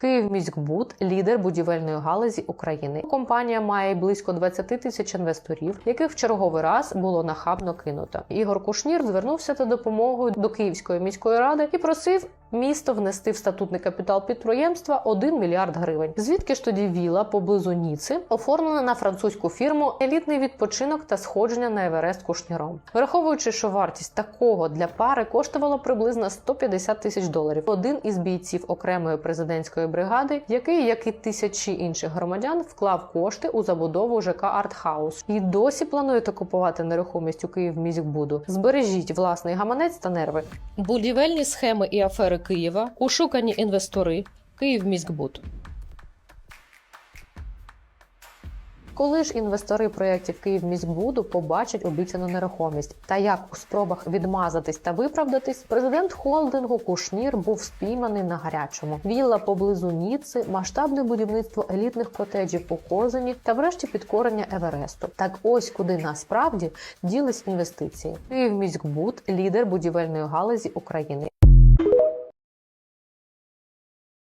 Київміськбуд лідер будівельної галузі України. Компанія має близько 20 тисяч інвесторів, яких в черговий раз було нахабно кинуто. Ігор Кушнір звернувся за допомогою до Київської міської ради і просив місто внести в статутний капітал підприємства 1 мільярд гривень. Звідки ж тоді віла поблизу Ніци оформлена на французьку фірму елітний відпочинок та сходження на Еверест Кушніром, враховуючи, що вартість такого для пари коштувала приблизно 150 тисяч доларів. Один із бійців окремої президентської бригади, який, як і тисячі інших громадян, вклав кошти у забудову ЖК Артхаус і досі плануєте купувати нерухомість у Київміськбуду. Збережіть власний гаманець та нерви. Будівельні схеми і афери Києва, ушукані інвестори, Київміськбуд. Коли ж інвестори проєктів Київміськбуду побачать обіцяну нерухомість та як у спробах відмазатись та виправдатись, президент холдингу Кушнір був спійманий на гарячому. Вілла поблизу Ніци, масштабне будівництво елітних котеджів у Козині та врешті підкорення Евересту. Так ось куди насправді ділись інвестиції. Київміськбуд лідер будівельної галузі України.